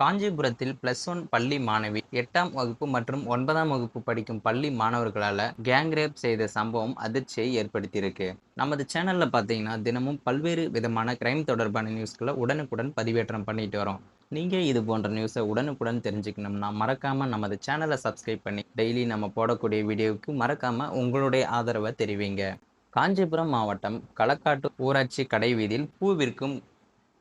காஞ்சிபுரத்தில் plus one பள்ளி மாணவி எட்டாம் வகுப்பு மற்றும் ஒன்பதாம் வகுப்பு படிக்கும் பள்ளி மாணவர்களால் கேங் ரேப் செய்த சம்பவம் அதிர்ச்சியை ஏற்படுத்தியிருக்கு. நமது சேனலில் பார்த்தீங்கன்னா தினமும் பல்வேறு விதமான கிரைம் தொடர்பான நியூஸ்களை உடனுக்குடன் பதிவேற்றம் பண்ணிட்டு வரோம். நீங்கள் இது போன்ற நியூஸை உடனுக்குடன் தெரிஞ்சுக்கணும்னா மறக்காமல் நமது சேனலை சப்ஸ்கிரைப் பண்ணி டெய்லி நம்ம போடக்கூடிய வீடியோவுக்கு மறக்காமல் உங்களுடைய ஆதரவை தெரிவிங்க. காஞ்சிபுரம் மாவட்டம் களக்காட்டு ஊராட்சி கடை வீதியில் பூ விற்கும்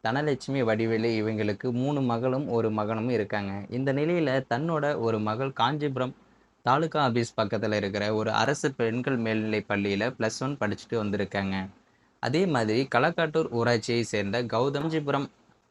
தனலட்சுமி வடிவேலு இவங்களுக்கு மூணு மகளும் ஒரு மகனும் இருக்காங்க. இந்த நிலையில் தன்னோட ஒரு மகள் காஞ்சிபுரம் தாலுகா ஆஃபீஸ் பக்கத்தில் இருக்கிற ஒரு அரசு பெண்கள் மேல்நிலை பள்ளியில் ப்ளஸ் ஒன் படிச்சுட்டு வந்திருக்காங்க. அதே மாதிரி களக்காட்டூர் ஊராட்சியை சேர்ந்த கௌதம்ஜிபுரம்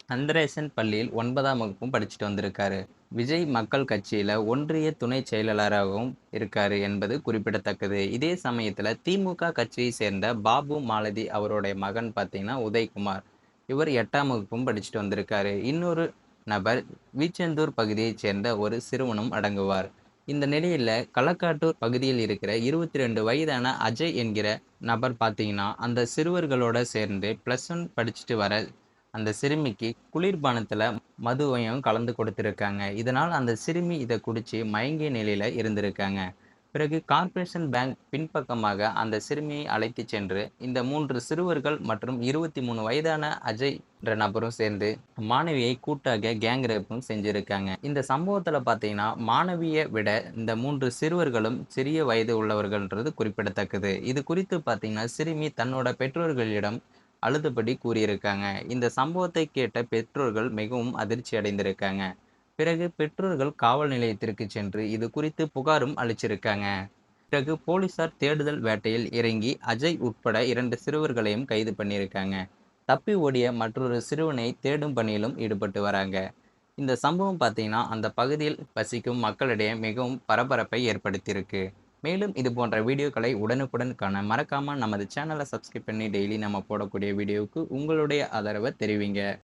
அந்தரேசன் பள்ளியில் ஒன்பதாம் வகுப்பும் படிச்சுட்டு வந்திருக்காரு. விஜய் மக்கள் கட்சியில் ஒன்றிய துணை செயலாளராகவும் இருக்காரு என்பது குறிப்பிடத்தக்கது. இதே சமயத்தில் திமுக கட்சியை சேர்ந்த பாபு மாலதி அவருடைய மகன் பார்த்தீங்கன்னா உதய்குமார். இவர் எட்டாம் வகுப்பும் படிச்சுட்டு வந்திருக்காரு. இன்னொரு நபர் வீச்செந்தூர் பகுதியைச் சேர்ந்த ஒரு சிறுவனும் அடங்குவார். இந்த நிலையில் களக்காட்டூர் பகுதியில் இருக்கிற இருபத்தி ரெண்டு வயதான அஜய் என்கிற நபர் பார்த்தீங்கன்னா அந்த சிறுவர்களோட சேர்ந்து ப்ளஸ் ஒன் படிச்சுட்டு வர அந்த சிறுமிக்கு குளிர்பானத்தில் மதுவையும் கலந்து கொடுத்துருக்காங்க. இதனால் அந்த சிறுமி இதை குடித்து மயங்கிய நிலையில் இருந்திருக்காங்க. பிறகு கார்ப்பரேஷன் பேங்க் பின்பக்கமாக அந்த சிறுமியை அழைத்து சென்று இந்த மூன்று சிறுவர்கள் மற்றும் இருபத்தி மூணு வயதான அஜய் என்ற நபரும் சேர்ந்து மாணவியை கூட்டாக கேங் ரேப்பும் செஞ்சிருக்காங்க இந்த சம்பவத்தில் பார்த்தீங்கன்னா மாணவியை விட இந்த மூன்று சிறுவர்களும் சிறிய வயது உள்ளவர்கள்ன்றது குறிப்பிடத்தக்கது. இது குறித்து பார்த்தீங்கன்னா சிறுமி தன்னோட பெற்றோர்களிடம் அழுதுபடி கூறியிருக்காங்க. இந்த சம்பவத்தை கேட்ட பெற்றோர்கள் மிகவும் அதிர்ச்சி அடைந்திருக்காங்க பிறகு பெற்றோர்கள் காவல் நிலையத்திற்கு சென்று இது குறித்து புகாரும் அளிச்சிருக்காங்க. பிறகு போலீசார் தேடுதல் வேட்டையில் இறங்கி அஜய் உட்பட இரண்டு சிறுவர்களையும் கைது பண்ணியிருக்காங்க. தப்பி ஓடிய மற்றொரு சிறுவனை தேடும் பணியிலும் ஈடுபட்டு வராங்க. இந்த சம்பவம் பார்த்தீங்கன்னா அந்த பகுதியில் வசிக்கும் மக்களிடையே மிகவும் பரபரப்பை ஏற்படுத்தியிருக்கு. மேலும் இது போன்ற வீடியோக்களை உடனுக்குடன் காண மறக்காமல் நமது சேனலை சப்ஸ்கிரைப் பண்ணி டெய்லி நம்ம போடக்கூடிய வீடியோவுக்கு உங்களுடைய ஆதரவை தெரிவிங்க.